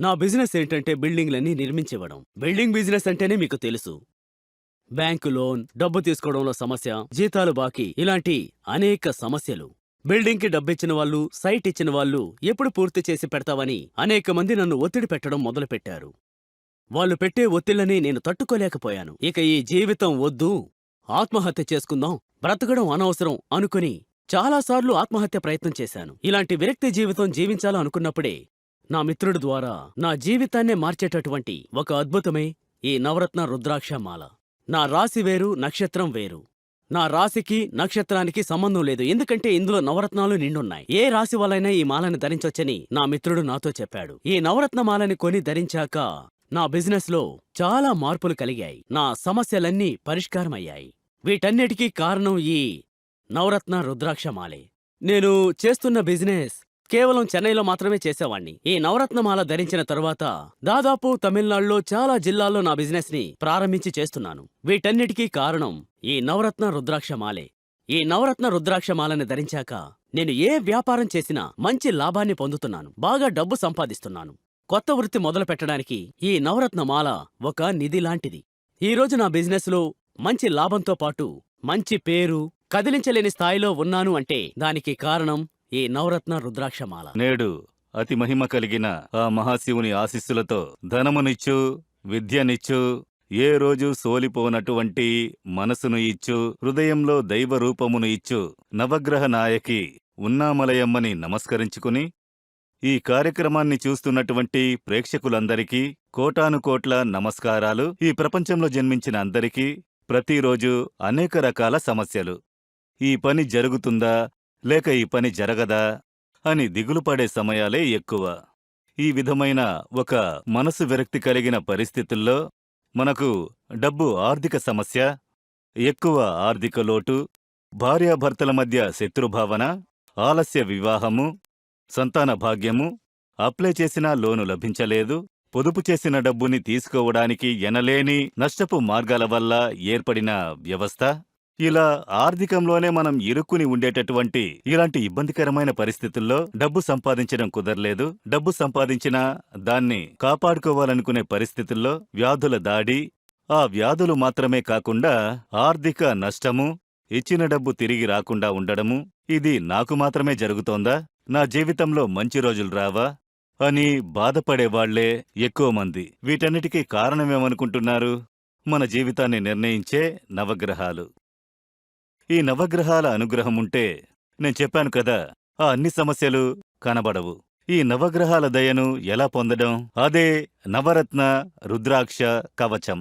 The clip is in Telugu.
నా బిజినెస్ ఏంటంటే బిల్డింగ్లన్నీ నిర్మించివ్వడం బిల్డింగ్ బిజినెస్ అంటేనే మీకు తెలుసు. బ్యాంకు లోన్ డబ్బు తీసుకోవడంలో సమస్య జీతాలు బాకీ ఇలాంటి అనేక సమస్యలు. బిల్డింగ్కి డబ్బిచ్చిన వాళ్ళు సైట్ ఇచ్చిన వాళ్ళు ఎప్పుడు పూర్తి చేసి పెడతావని అనేక మంది నన్ను ఒత్తిడి పెట్టడం మొదలుపెట్టారు. వాళ్ళు పెట్టే ఒత్తిళ్ళని నేను తట్టుకోలేకపోయాను. ఇక ఈ జీవితం వద్దు. ఆత్మహత్య చేసుకుందాం. బ్రతకడం అనవసరం అనుకుని చాలాసార్లు ఆత్మహత్య ప్రయత్నం చేశాను. ఇలాంటి విరక్తి జీవితం జీవించాలనుకున్నప్పుడే నా మిత్రుడి ద్వారా నా జీవితాన్నే మార్చేటటువంటి ఒక అద్భుతమే ఈ నవరత్న రుద్రాక్షమాల. నా రాశి వేరు నక్షత్రం వేరు. నా రాశికి నక్షత్రానికి సంబంధం లేదు. ఎందుకంటే ఇందులో నవరత్నాలు నిండున్నాయి. ఏ రాశి వాళ్ళైనా ఈ మాలని ధరించొచ్చని నా మిత్రుడు నాతో చెప్పాడు. ఈ నవరత్న మాలని కొని ధరించాక నా బిజినెస్లో చాలా మార్పులు కలిగాయి. నా సమస్యలన్నీ పరిష్కారమయ్యాయి. వీటన్నిటికీ కారణం ఈ నవరత్న రుద్రాక్షమాలే. నేను చేస్తున్న బిజినెస్ కేవలం చెన్నైలో మాత్రమే చేసేవాణ్ణి. ఈ నవరత్నమాల ధరించిన తరువాత దాదాపు తమిళనాడులో చాలా జిల్లాల్లో నా బిజినెస్ని ప్రారంభించి చేస్తున్నాను. వీటన్నిటికీ కారణం ఈ నవరత్న రుద్రాక్షమాలే. ఈ నవరత్న రుద్రాక్షమాలని ధరించాక నేను ఏ వ్యాపారం చేసినా మంచి లాభాన్ని పొందుతున్నాను. బాగా డబ్బు సంపాదిస్తున్నాను. కొత్త వృత్తి మొదలు పెట్టడానికి ఈ నవరత్నమాల ఒక నిధి లాంటిది. ఈ రోజు నా బిజినెస్లో మంచి లాభంతో పాటు మంచి పేరు కదిలించలేని స్థాయిలో ఉన్నాను అంటే దానికి కారణం ఈ నవరత్న రుద్రాక్షమాల. నేడు అతి మహిమ కలిగిన ఆ మహాశివుని ఆశీస్సులతో ధనమునిచ్చు విద్యనిచ్చు ఏ రోజు సోలిపోనటువంటి మనసును ఇచ్చు హృదయంలో దైవ రూపమును ఇచ్చు నవగ్రహ నాయకి ఉన్నామలయమ్మని నమస్కరించుకుని ఈ కార్యక్రమాన్ని చూస్తున్నటువంటి ప్రేక్షకులందరికీ కోటానుకోట్ల నమస్కారాలు. ఈ ప్రపంచంలో జన్మించిన అందరికీ ప్రతిరోజు అనేక రకాల సమస్యలు. ఈ పని జరుగుతుందా? లేక ఈ పని జరగదా? అని దిగులుపడే సమయాలే ఎక్కువ. ఈ విధమైన ఒక మనసు విరక్తి కలిగిన పరిస్థితుల్లో మనకు డబ్బు ఆర్థిక సమస్య ఎక్కువ ఆర్థిక లోటు భార్యాభర్తల మధ్య శత్రుభావన ఆలస్య వివాహము సంతాన భాగ్యము అప్లై చేసినా లోను లభించలేదు పొదుపు చేసిన డబ్బుని తీసుకోవడానికి ఎనలేని నష్టపు మార్గాల వల్ల ఏర్పడిన వ్యవస్థ. ఇలా ఆర్థికంలోనే మనం ఇరుక్కుని ఉండేటటువంటి ఇలాంటి ఇబ్బందికరమైన పరిస్థితుల్లో డబ్బు సంపాదించడం కుదరలేదు. డబ్బు సంపాదించినా దాన్ని కాపాడుకోవాలనుకునే పరిస్థితుల్లో వ్యాధుల దాడి ఆ వ్యాధులు మాత్రమే కాకుండా ఆర్థిక నష్టము ఇచ్చిన డబ్బు తిరిగి రాకుండా ఉండడము ఇది నాకు మాత్రమే జరుగుతోందా? నా జీవితంలో మంచి రోజులు రావా? అని బాధపడేవాళ్ళే ఎక్కువ మంది. వీటన్నిటికీ కారణమేమనుకుంటున్నారు? మన జీవితాన్ని నిర్ణయించే నవగ్రహాలు. ఈ నవగ్రహాల అనుగ్రహముంటే నేను చెప్పాను కదా ఆ అన్ని సమస్యలు కనబడవు. ఈ నవగ్రహాల దయను ఎలా పొందడం? అదే నవరత్న రుద్రాక్ష కవచం.